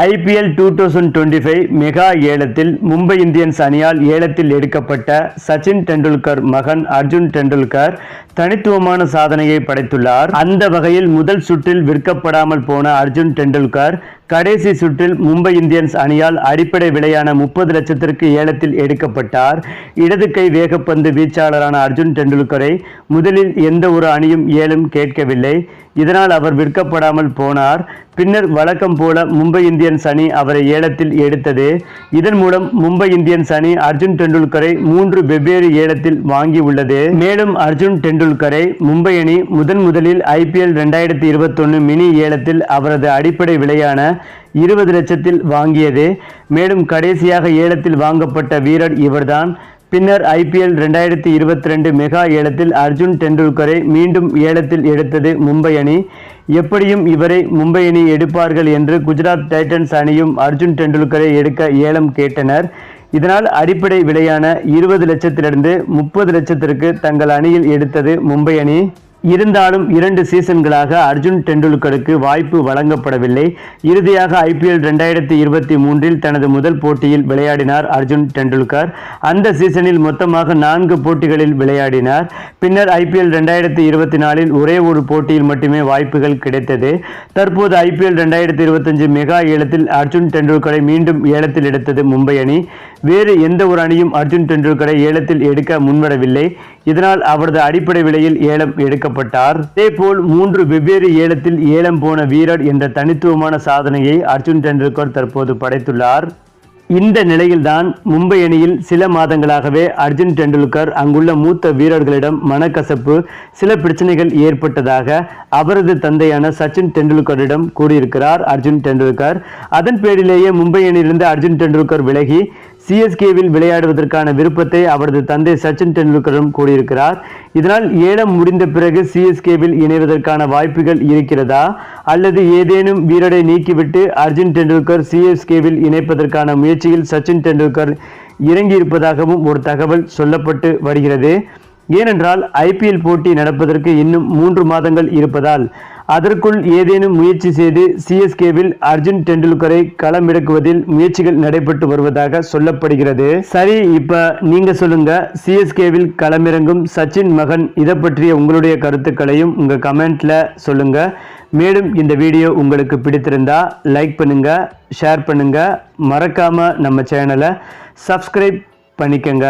IPL two thousand twenty five mega ஏலத்தில் Mumbai Indians அணியால் ஏலத்தில் எடுக்கப்பட்ட சச்சின் டெண்டுல்கர் மகன் அர்ஜுன் டெண்டுல்கர் தனித்துவமான சாதனையை படைத்துள்ளார். அந்த வகையில் முதல் சுற்றில் விற்கப்படாமல் போன அர்ஜுன் டெண்டுல்கர் கடைசி சுற்றில் மும்பை இந்தியன்ஸ் அணியால் அடிப்படை விலையான முப்பது லட்சத்திற்கு ஏலத்தில் எடுக்கப்பட்டார். இடது கை வேகப்பந்து வீச்சாளரான அர்ஜுன் டெண்டுல்கரை முதலில் எந்த ஒரு அணியும் ஏலம் கேட்கவில்லை. இதனால் அவர் விற்கப்படாமல் போனார். பின்னர் வழக்கம் போல மும்பை இந்தியன்ஸ் அணி அவரை ஏலத்தில் எடுத்தது. இதன் மூலம் மும்பை இந்தியன்ஸ் அணி அர்ஜுன் டெண்டுல்கரை மூன்று வெவ்வேறு ஏலத்தில் வாங்கி உள்ளது. மேலும் அர்ஜுன் டெண்டுல்கரை மும்பை அணி முதன் முதலில் ஐபிஎல் ரெண்டாயிரத்தி இருபத்தொன்னு மினி ஏலத்தில் அவரது அடிப்படை விலையான இருபது லட்சத்தில் வாங்கியது. மேலும் கடைசியாக ஏலத்தில் வாங்கப்பட்ட வீரர் இவர்தான். பின்னர் ஐபிஎல் ரெண்டாயிரத்தி இருபத்தி ரெண்டு மெகா ஏலத்தில் அர்ஜுன் டெண்டுல்கரை மீண்டும் ஏலத்தில் எடுத்தது மும்பை அணி. எப்படியும் இவரை மும்பை அணி எடுப்பார்கள் என்று குஜராத் டைட்டன்ஸ் அணியும் அர்ஜுன் டெண்டுல்கரை எடுக்க ஏலம் கேட்டனர். இதனால் அடிப்படை விலையான இருபது லட்சத்திலிருந்து முப்பது லட்சத்திற்கு தங்கள் அணியில் எடுத்தது மும்பை அணி. இருந்தாலும் இரண்டு சீசன்களாக அர்ஜுன் டெண்டுல்கருக்கு வாய்ப்பு வழங்கப்படவில்லை. இறுதியாக ஐபிஎல் ரெண்டாயிரத்தி இருபத்தி மூன்றில் தனது முதல் போட்டியில் விளையாடினார் அர்ஜுன் டெண்டுல்கர். அந்த சீசனில் மொத்தமாக நான்கு போட்டிகளில் விளையாடினார். பின்னர் ஐபிஎல் ரெண்டாயிரத்தி இருபத்தி நாலில் ஒரே ஒரு போட்டியில் மட்டுமே வாய்ப்புகள் கிடைத்தது. தற்போது ஐபிஎல் ரெண்டாயிரத்தி இருபத்தஞ்சு மெகா ஏலத்தில் அர்ஜுன் டெண்டுல்கரை மீண்டும் ஏலத்தில் எடுத்தது மும்பை அணி. வேறு எந்த ஒரு அணியும் அர்ஜுன் டெண்டுல்கரை ஏலத்தில் எடுக்க முன்வரவில்லை. இதனால் அவரது அடிப்படை விலையில் ஏலம் எடுக்கப்பட்டார். இதேபோல் மூன்று வெவ்வேறு ஏலத்தில் ஏலம் போன வீரர் என்ற தனித்துவமான சாதனையை அர்ஜுன் டெண்டுல்கர் தற்போது படைத்துள்ளார். இந்த நிலையில்தான் மும்பை அணியில் சில மாதங்களாகவே அர்ஜுன் டெண்டுல்கர் அங்குள்ள மூத்த வீரர்களிடம் மனக்கசப்பு சில பிரச்சனைகள் ஏற்பட்டதாக அவரது தந்தையான சச்சின் டெண்டுல்கரிடம் கூறியிருக்கிறார் அர்ஜுன் டெண்டுல்கர். அதன் பேரிலேயே மும்பை அணியிலிருந்து அர்ஜுன் டெண்டுல்கர் விலகி சிஎஸ்கேவில் விளையாடுவதற்கான விருப்பத்தை அவரது தந்தை சச்சின் டெண்டுல்கரும் கூறியிருக்கிறார். இதனால் ஏலம் முடிந்த பிறகு சிஎஸ்கேவில் இணைவதற்கான வாய்ப்புகள் இருக்கிறதா? அல்லது ஏதேனும் வீரரை நீக்கிவிட்டு அர்ஜுன் டெண்டுல்கர் சிஎஸ்கேவில் இணைப்பதற்கான முயற்சியில் சச்சின் டெண்டுல்கர் இறங்கியிருப்பதாகவும் ஒரு தகவல் சொல்லப்பட்டு வருகிறது. ஏனென்றால் ஐபிஎல் போட்டி நடப்பதற்கு இன்னும் மூன்று மாதங்கள் இருப்பதால் அதற்குள் ஏதேனும் முயற்சி செய்து சிஎஸ்கேவில் அர்ஜுன் டெண்டுல்கரை களமிறக்குவதில் முயற்சிகள் நடைபெற்று வருவதாக சொல்லப்படுகிறது. சரி இப்ப நீங்க சொல்லுங்க சிஎஸ்கேவில் களமிறங்கும் சச்சின் மகன் இதை பற்றிய உங்களுடைய கருத்துக்களையும் உங்க கமெண்ட்ல சொல்லுங்க. மேலும் இந்த வீடியோ உங்களுக்கு பிடித்திருந்தா லைக் பண்ணுங்க ஷேர் பண்ணுங்க. மறக்காம நம்ம சேனலை சப்ஸ்கிரைப் பண்ணிக்கங்க.